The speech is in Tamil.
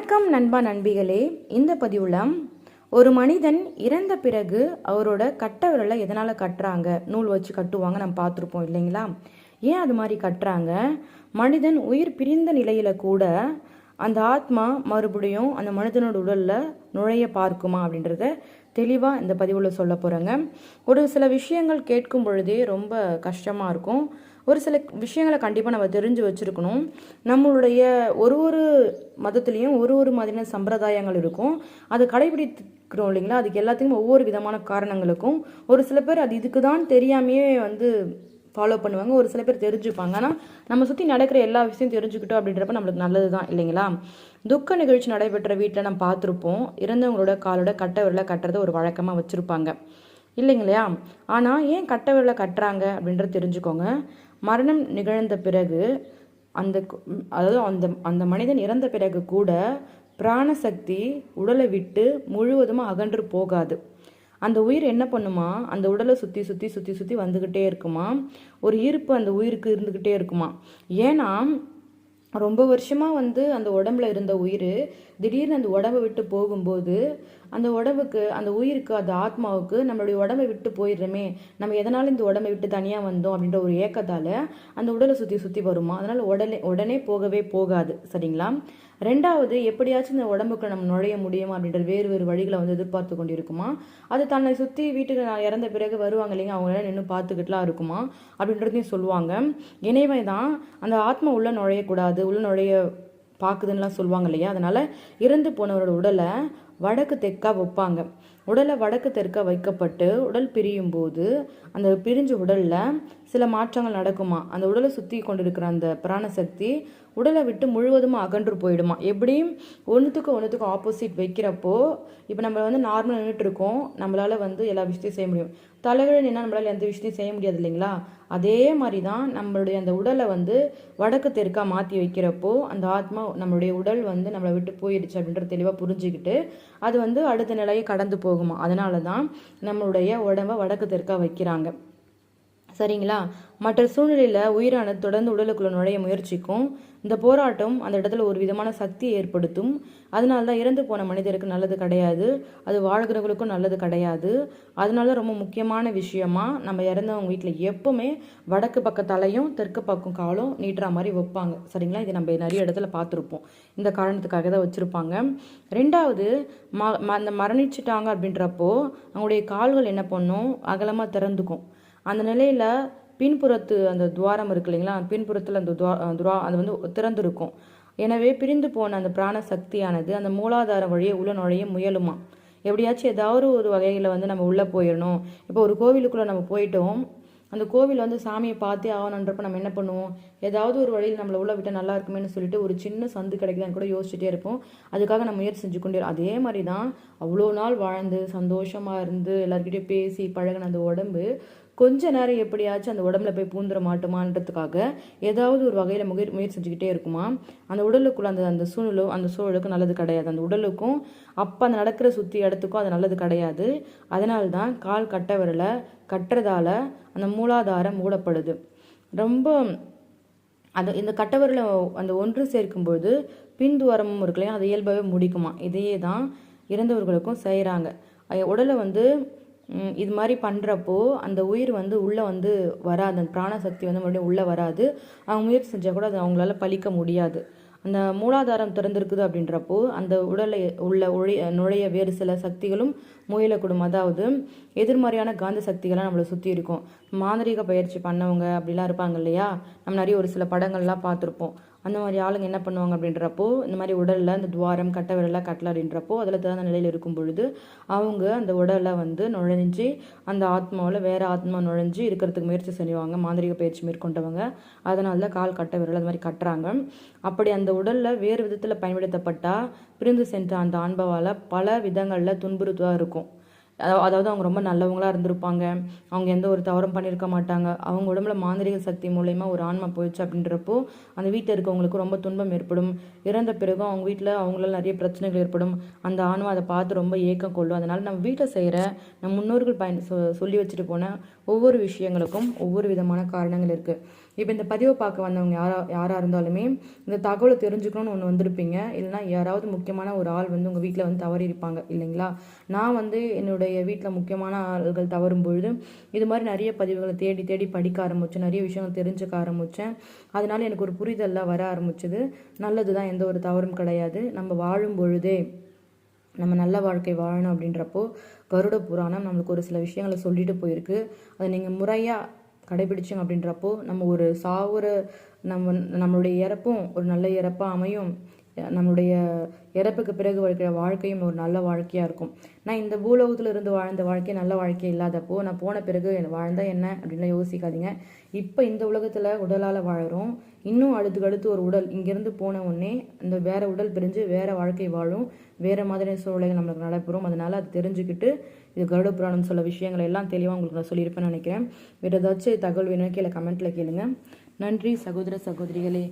வணக்கம் நண்பா நண்பிகளே. இந்த பதிவில் ஒரு மனிதன் இறந்த பிறகு அவரோட கட்ட விரலை எதனால் கட்டுறாங்க? நூல் வச்சு கட்டுவாங்க நம்ம பார்த்துருப்போம் இல்லைங்களா? ஏன் அது மாதிரி கட்டுறாங்க? மனிதன் உயிர் பிரிந்த நிலையில் கூட அந்த ஆத்மா மறுபடியும் அந்த மனிதனோட உடலில் நுழைய பார்க்குமா அப்படின்றத தெளிவாக இந்த பதிவில் சொல்ல போகிறேங்க ஒரு சில விஷயங்கள் கேட்கும் பொழுதே ரொம்ப கஷ்டமாக இருக்கும். ஒரு சில விஷயங்களை கண்டிப்பாக நம்ம தெரிஞ்சு வச்சுருக்கணும். நம்மளுடைய ஒரு ஒரு மதத்துலேயும் ஒரு ஒரு மாதிரியான சம்பிரதாயங்கள் இருக்கும். அதை கடைபிடிக்கிறோம் இல்லைங்களா? அதுக்கு எல்லாத்துக்கும் ஒவ்வொரு விதமான காரணங்களுக்கும். ஒரு சில பேர் அது இதுக்கு தான் தெரியாமையே வந்து ஃபாலோ பண்ணுவாங்க. ஒரு சில பேர் தெரிஞ்சுப்பாங்க. ஆனால் நம்ம சுற்றி நடக்கிற எல்லா விஷயம் தெரிஞ்சுக்கிட்டோம் அப்படின்றப்ப நம்மளுக்கு நல்லது தான் இல்லைங்களா? துக்க நிகழ்ச்சி நடைபெற்ற வீட்டில் நம்ம பார்த்துருப்போம். இறந்தவங்களோட காலோட கட்ட விரலை கட்டுறத ஒரு வழக்கமாக வச்சுருப்பாங்க. இல்லைங்களையா? ஆனால் ஏன் கட்ட விரலை கட்டுறாங்க அப்படின்றத தெரிஞ்சுக்கோங்க. மரணம் நிகழ்ந்த பிறகு அந்த அதாவது அந்த அந்த மனிதன் இறந்த பிறகு கூட பிராணசக்தி உடலை விட்டு முழுவதுமாக அகன்று போகாது. அந்த உயிர் என்ன பண்ணுமா? அந்த உடலை சுற்றி சுற்றி சுற்றி சுற்றி வந்துக்கிட்டே இருக்குமா? ஒரு ஈர்ப்பு அந்த உயிருக்கு இருந்துக்கிட்டே இருக்குமா? ஏன்னா ரொம்ப வருஷமாக வந்து அந்த உடம்புல இருந்த உயிர் திடீர்னு அந்த உடம்பை விட்டு போகும்போது அந்த உடம்புக்கு அந்த உயிருக்கு அந்த ஆத்மாவுக்கு நம்மளுடைய உடம்பை விட்டு போயிடுறோமே நம்ம எதனால இந்த உடம்பை விட்டு தனியாக வந்தோம் அப்படின்ற ஒரு ஏக்கத்தால் அந்த உடலை சுற்றி சுற்றி வருமா? அதனால் உடனே உடனே போகவே போகாது. சரிங்களா? ரெண்டாவது எப்படியாச்சும் இந்த உடம்புக்கு நம்ம நுழைய முடியுமா அப்படின்ற வேறு வேறு வழிகளை வந்து எதிர்பார்த்து கொண்டு இருக்குமா அது தன்னை சுற்றி வீட்டுக்கு நான் இறந்த பிறகு வருவாங்க இல்லைங்க அவங்களால நின்று பார்த்துக்கிட்டுலாம் இருக்குமா? அப்படின்றதையும் சொல்லுவாங்க. இணைவை தான் அந்த ஆத்மா உள்ளே நுழையக்கூடாது உள்ளே நுழைய பார்க்குதுன்னுலாம் சொல்லுவாங்க இல்லையா? அதனால் இறந்து போனவரோட உடலை வடக்கு தெற்காக வைப்பாங்க. உடலை வடக்கு தெற்க வைக்கப்பட்டு உடல் பிரியும் போது அந்த பிரிஞ்ச உடலில் சில மாற்றங்கள் நடக்குமா? அந்த உடலை சுற்றி கொண்டிருக்கிற அந்த பிராணசக்தி உடலை விட்டு முழுவதும் அகன்று போயிடுமா? எப்படியும் ஒன்றுத்துக்கு ஒன்றுத்துக்கு ஆப்போசிட் வைக்கிறப்போ இப்போ நம்ம வந்து நார்மலாக நின்றுட்டு இருக்கோம் நம்மளால் வந்து எல்லா விஷயத்தையும் செய்ய முடியும். தலைகீழ நின்னா நம்மளால் எந்த விஷயத்தையும் செய்ய முடியாது இல்லைங்களா? அதே மாதிரி தான் நம்மளுடைய அந்த உடலை வந்து வடக்கு தெற்கா மாற்றி வைக்கிறப்போ அந்த ஆத்மா நம்மளுடைய உடல் வந்து நம்மளை விட்டு போயிடுச்சு அப்படின்ற தெளிவாக புரிஞ்சுக்கிட்டு அது வந்து அடுத்த நிலையை கடந்து போ போகுமா? அதனால தான் நம்மளுடைய உடம்ப வடக்கு தெற்கா வைக்கிறாங்க. சரிங்களா? மற்ற சூழ்நிலையில் உயிரானது தொடர்ந்து உடலுக்குள்ள நுழைய முயற்சிக்கும். இந்த போராட்டம் அந்த இடத்துல ஒரு விதமான சக்தியை ஏற்படுத்தும். அதனால தான் இறந்து போன மனிதருக்கு நல்லது கிடையாது. அது வாழ்கிறவங்களுக்கும் நல்லது கிடையாது. அதனால ரொம்ப முக்கியமான விஷயமா நம்ம இறந்தவங்க வீட்டில் எப்பவுமே வடக்கு பக்க தலையும் தெற்கு பக்கம் காலும் நீட்டுற மாதிரி வைப்பாங்க. சரிங்களா? இது நம்ம நிறைய இடத்துல பார்த்துருப்போம். இந்த காரணத்துக்காக தான் வச்சுருப்பாங்க. ரெண்டாவது ம ம- அந்த மரணிச்சிட்டாங்க அப்படின்றப்போ அவங்களுடைய கால்கள் என்ன பண்ணும்? அகலமாக திறந்துக்கும். அந்த நிலையில் பின்புறத்து அந்த துவாரம் இருக்கு இல்லைங்களா? பின்புறத்தில் அந்த துவா துவா அது வந்து திறந்திருக்கும். எனவே பிரிந்து போன அந்த பிராண சக்தியானது அந்த மூலாதாரம் வழியே உள்ள நுழைய முயலுமா? எப்படியாச்சும் ஏதாவது ஒரு வகையில் வந்து நம்ம உள்ளே போயிடணும். இப்போ ஒரு கோவிலுக்குள்ளே நம்ம போயிட்டோம். அந்த கோவில் வந்து சாமியை பார்த்தே ஆகணுன்றப்ப நம்ம என்ன பண்ணுவோம்? ஏதாவது ஒரு வழியில் நம்மளை உள்ள விட்டால் நல்லா இருக்குமேனு சொல்லிட்டு ஒரு சின்ன சந்து கிடைக்குதான்னு கூட யோசிச்சுட்டே இருப்போம். அதுக்காக நம்ம முயற்சி செஞ்சு கொண்டே அதே மாதிரி தான் அவ்வளோ நாள் வாழ்ந்து சந்தோஷமாக இருந்து எல்லாருக்கிட்டையும் பேசி பழகின அந்த உடம்பு கொஞ்ச நேரம் எப்படியாச்சும் அந்த உடம்புல போய் பூந்துட மாட்டோமான்றதுக்காக ஏதாவது ஒரு வகையில் முய முயற்சி செஞ்சுக்கிட்டே இருக்குமா? அந்த உடலுக்குள்ள அந்த அந்த சூழலும் அந்த சூழலுக்கும் நல்லது கிடையாது. அந்த உடலுக்கும் அப்போ அந்த நடக்கிற சுற்றி இடத்துக்கும் அது நல்லது கிடையாது. அதனால தான் கால் கட்ட விரலை கட்டுறதால அந்த மூலாதாரம் மூடப்படுது. ரொம்ப அந்த இந்த கட்டவரில் அந்த ஒன்று சேர்க்கும்போது பின்துவரமும் இருக்கு இல்லையா? அது இயல்பாகவே முடிக்குமா? இதையே தான் இறந்தவர்களுக்கும் செய்கிறாங்க உடலை வந்து இது மாதிரி பண்ணுறப்போ அந்த உயிர் வந்து உள்ளே வந்து வராது. அந்த பிராணசக்தி வந்து மறுபடியும் உள்ளே வராது. அவங்க முயற்சி செஞ்சால் கூட அது அவங்களால பழிக்க முடியாது. அந்த மூலாதாரம் திறந்திருக்குது அப்படின்றப்போ அந்த உடலை உள்ள ஒழி நுழைய வேறு சில சக்திகளும் முயலக்கூடும். அதாவது எதிர்மறையான காந்த சக்திகள்லாம் நம்மளை சுற்றி இருக்கும். மாந்திரீக பயிற்சி பண்ணவங்க அப்படிலாம் இருப்பாங்க இல்லையா? நம்ம நிறைய ஒரு சில படங்கள்லாம் பார்த்துருப்போம். அந்த மாதிரி ஆளுங்க என்ன பண்ணுவாங்க அப்படின்றப்போ இந்த மாதிரி உடலில் இந்த துவாரம் கட்ட விரலை கட்டல அப்படின்றப்போ அதில் தகுந்த நிலையில் இருக்கும் பொழுது அவங்க அந்த உடலை வந்து நுழைஞ்சு அந்த ஆத்மாவில் வேறு ஆத்மா நுழைஞ்சு இருக்கிறதுக்கு முயற்சி செய்வாங்க. மாந்திரீக பயிற்சி மேற்கொண்டவங்க. அதனால தான் கால் கட்ட விரல் அது மாதிரி கட்டுறாங்க. அப்படி அந்த உடலில் வேறு விதத்தில் பயன்படுத்தப்பட்டால் பிரிந்து சென்ற அந்த ஆன்பாவால் பல விதங்களில் துன்புறுத்துவாக இருக்கும். அதாவது அவங்க ரொம்ப நல்லவங்களா இருந்திருப்பாங்க. அவங்க எந்த ஒரு தவறும் பண்ணியிருக்க மாட்டாங்க. அவங்க உடம்புல மாந்திரிக சக்தி மூலயமா ஒரு ஆன்மா போயிடுச்சு அப்படின்றப்போ அந்த வீட்டில் இருக்கவங்களுக்கு ரொம்ப துன்பம் ஏற்படும். இறந்த பிறகும் அவங்க வீட்டில் அவங்களால நிறைய பிரச்சனைகள் ஏற்படும். அந்த ஆன்மா அதை பார்த்து ரொம்ப ஏக்கம் கொள்ளும். அதனால் நம்ம வீட்டில் செய்கிற நம்ம முன்னோர்கள் பயன் சொல்லி வச்சுட்டு போன ஒவ்வொரு விஷயங்களுக்கும் ஒவ்வொரு விதமான காரணங்கள் இருக்குது இப்போ இந்த பதிவை பார்க்க வந்தவங்க யாரா யாராக இருந்தாலுமே இந்த தகவலை தெரிஞ்சுக்கணும்னு ஒன்று வந்திருப்பீங்க. இல்லைன்னா யாராவது முக்கியமான ஒரு ஆள் வந்து உங்கள் வீட்டில் வந்து தவறி இருப்பாங்க இல்லைங்களா? நான் வந்து என்னுடைய வீட்டில் முக்கியமான ஆள்கள் தவறும் பொழுது இது மாதிரி நிறைய பதிவுகளை தேடி தேடி படிக்க ஆரம்பித்தேன் நிறைய விஷயங்கள் தெரிஞ்சுக்க ஆரம்பித்தேன் அதனால் எனக்கு ஒரு புரிதல்லாம் வர ஆரம்பிச்சது. நல்லது தான் எந்த ஒரு தவறும் கிடையாது. நம்ம வாழும் பொழுதே நம்ம நல்ல வாழ்க்கை வாழணும் அப்படின்றப்போ கருட புராணம் நம்மளுக்கு ஒரு சில விஷயங்களை சொல்லிட்டு போயிருக்கு. அதை நீங்கள் முறையாக கடைபிடிச்சோம் அப்படின்றப்போ நம்ம ஒரு சாகுற நம்ம நம்மளுடைய இறப்பும் ஒரு நல்ல இறப்பாக அமையும். நம்மளுடைய இறப்புக்கு பிறகு வாழ்க்கிற வாழ்க்கையும் ஒரு நல்ல வாழ்க்கையாக இருக்கும். நான் இந்த பூலோகத்தில் இருந்து வாழ்ந்த வாழ்க்கை நல்ல வாழ்க்கை இல்லாதப்போ நான் போன பிறகு வாழ்ந்தா என்ன அப்படின்லாம் யோசிக்காதீங்க. இப்போ இந்த உலகத்தில் உடலால் வாழறோம். இன்னும் அடுத்து அடுத்து ஒரு உடல் இங்கேருந்து போன உடனே இந்த வேற உடல் பிரிஞ்சு வேற வாழ்க்கை வாழும். வேற மாதிரி சூழ்நிலைகள் நம்மளுக்கு நடைபெறும் அதனால அது தெரிஞ்சுக்கிட்டு இது கருட புராணம் சொல்ல விஷயங்களை எல்லாம் தெளிவாக உங்களுக்கு நான் சொல்லியிருப்பேன்னு நினைக்கிறேன். வேறு ஏதாச்சும் தகவல் வேணும் கீழே கமெண்ட்டில் கேளுங்க. நன்றி சகோதர சகோதரிகளே.